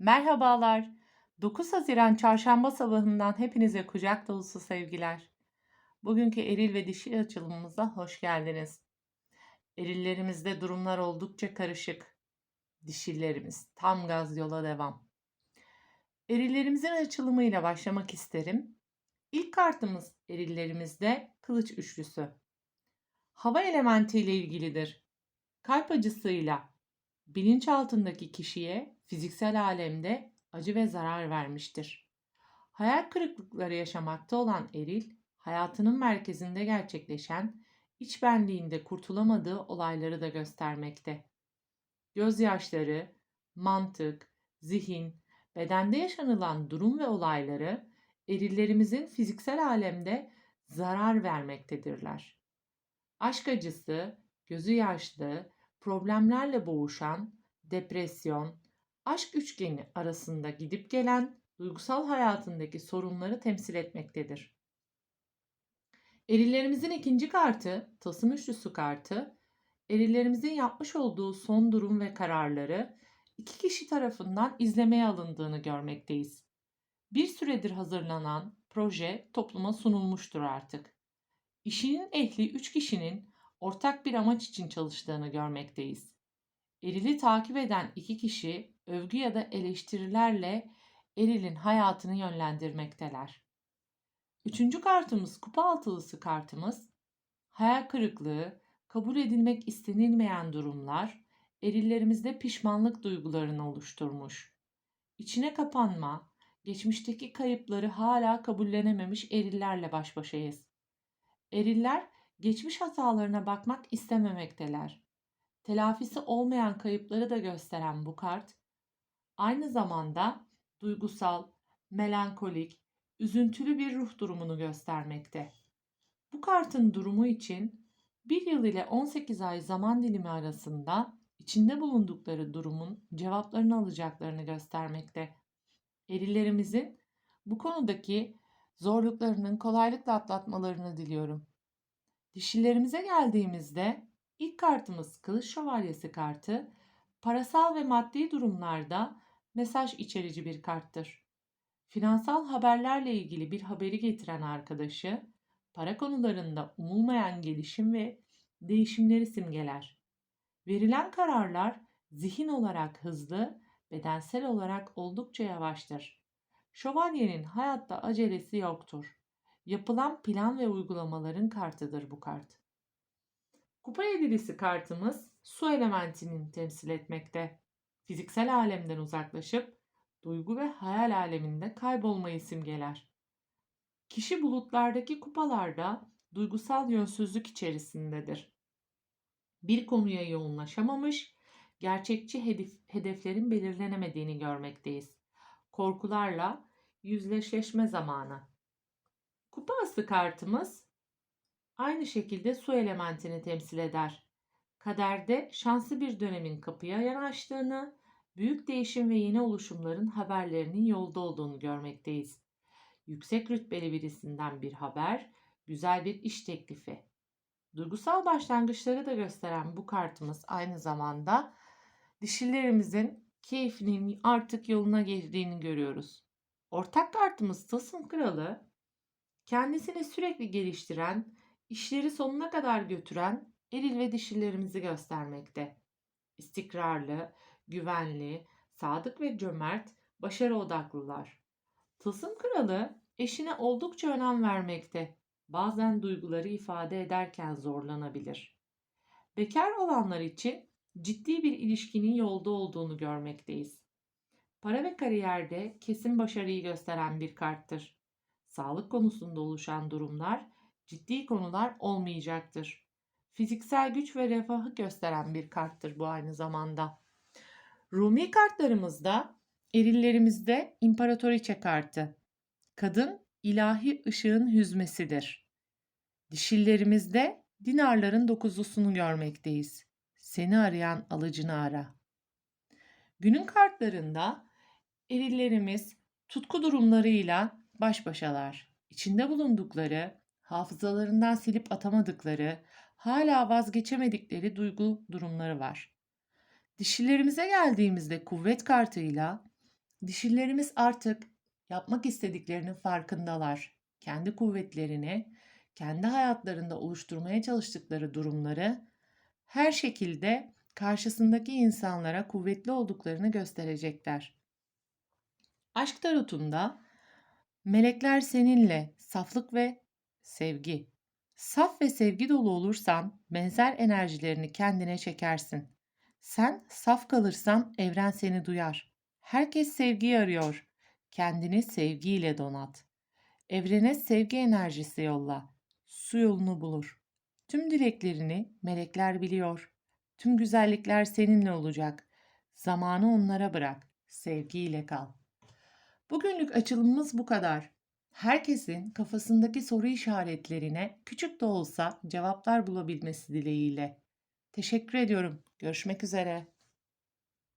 Merhabalar. 9 Haziran Çarşamba sabahından hepinize kucak dolusu sevgiler. Bugünkü eril ve dişil açılımımıza hoş geldiniz. Erillerimizde durumlar oldukça karışık. Dişillerimiz tam gaz yola devam. Erillerimizin açılımıyla başlamak isterim. İlk kartımız erillerimizde kılıç üçlüsü. Hava elementi ile ilgilidir. Kalp acısıyla bilinçaltındaki kişiye fiziksel alemde acı ve zarar vermiştir. Hayal kırıklıkları yaşamakta olan eril, hayatının merkezinde gerçekleşen, iç benliğinde kurtulamadığı olayları da göstermekte. Gözyaşları, mantık, zihin, bedende yaşanılan durum ve olayları erillerimizin fiziksel alemde zarar vermektedirler. Aşk acısı, gözü yaşlı, problemlerle boğuşan, depresyon, aşk üçgeni arasında gidip gelen duygusal hayatındaki sorunları temsil etmektedir. Erillerimizin ikinci kartı, tasım üçlüsü kartı, erillerimizin yapmış olduğu son durum ve kararları iki kişi tarafından izlemeye alındığını görmekteyiz. Bir süredir hazırlanan proje topluma sunulmuştur artık. İşinin ehli üç kişinin ortak bir amaç için çalıştığını görmekteyiz. Erili takip eden iki kişi övgü ya da eleştirilerle erilin hayatını yönlendirmekteler. Üçüncü kartımız kupa altılısı kartımız. Hayal kırıklığı, kabul edilmek istenilmeyen durumlar erillerimizde pişmanlık duygularını oluşturmuş. İçine kapanma, geçmişteki kayıpları hala kabullenememiş erillerle baş başayız. Eriller geçmiş hatalarına bakmak istememekteler. Telafisi olmayan kayıpları da gösteren bu kart, aynı zamanda duygusal, melankolik, üzüntülü bir ruh durumunu göstermekte. Bu kartın durumu için 1 yıl ile 18 ay zaman dilimi arasında içinde bulundukları durumun cevaplarını alacaklarını göstermekte. Erillerimizin bu konudaki zorluklarının kolaylıkla atlatmalarını diliyorum. Dişilerimize geldiğimizde ilk kartımız Kılıç Şövalyesi kartı parasal ve maddi durumlarda mesaj içerici bir karttır. Finansal haberlerle ilgili bir haberi getiren arkadaşı para konularında umulmayan gelişim ve değişimleri simgeler. Verilen kararlar zihin olarak hızlı, bedensel olarak oldukça yavaştır. Şövalyenin hayatta acelesi yoktur. Yapılan plan ve uygulamaların kartıdır bu kart. Kupa yedilisi kartımız su elementinin temsil etmekte. Fiziksel alemden uzaklaşıp duygu ve hayal aleminde kaybolmayı simgeler. Kişi bulutlardaki kupalarda duygusal yönsüzlük içerisindedir. Bir konuya yoğunlaşamamış, gerçekçi hedef, hedeflerin belirlenemediğini görmekteyiz. Korkularla yüzleşleşme zamanı. Kupa ası kartımız aynı şekilde su elementini temsil eder. Kaderde şanslı bir dönemin kapıya yanaştığını, büyük değişim ve yeni oluşumların haberlerinin yolda olduğunu görmekteyiz. Yüksek rütbeli birisinden bir haber, güzel bir iş teklifi. Duygusal başlangıçları da gösteren bu kartımız aynı zamanda dişilerimizin keyfinin artık yoluna girdiğini görüyoruz. Ortak kartımız Tasım Kralı, kendisini sürekli geliştiren, işleri sonuna kadar götüren eril ve dişilerimizi göstermekte. İstikrarlı, güvenli, sadık ve cömert, başarı odaklılar. Tılsım kralı eşine oldukça önem vermekte. Bazen duyguları ifade ederken zorlanabilir. Bekar olanlar için ciddi bir ilişkinin yolda olduğunu görmekteyiz. Para ve kariyerde kesin başarıyı gösteren bir karttır. Sağlık konusunda oluşan durumlar ciddi konular olmayacaktır. Fiziksel güç ve refahı gösteren bir karttır bu aynı zamanda. Rumi kartlarımızda erillerimizde İmparatoriçe kartı. Kadın ilahi ışığın hüzmesidir. Dişillerimizde dinarların dokuzlusunu görmekteyiz. Seni arayan alıcını ara. Günün kartlarında erillerimiz tutku durumlarıyla baş başalar. İçinde bulundukları, hafızalarından silip atamadıkları, hala vazgeçemedikleri duygu durumları var. Dişilerimize geldiğimizde kuvvet kartıyla Dişillerimiz artık yapmak istediklerinin farkındalar. Kendi kuvvetlerini, kendi hayatlarında oluşturmaya çalıştıkları durumları her şekilde karşısındaki insanlara kuvvetli olduklarını gösterecekler. Aşk tarotunda melekler seninle saflık ve sevgi. Saf ve sevgi dolu olursan benzer enerjilerini kendine çekersin. Sen saf kalırsan evren seni duyar. Herkes sevgiyi arıyor. Kendini sevgiyle donat. Evrene sevgi enerjisi yolla. Su yolunu bulur. Tüm dileklerini melekler biliyor. Tüm güzellikler seninle olacak. Zamanı onlara bırak. Sevgiyle kal. Bugünlük açılımımız bu kadar. Herkesin kafasındaki soru işaretlerine küçük de olsa cevaplar bulabilmesi dileğiyle. Teşekkür ediyorum. Görüşmek üzere.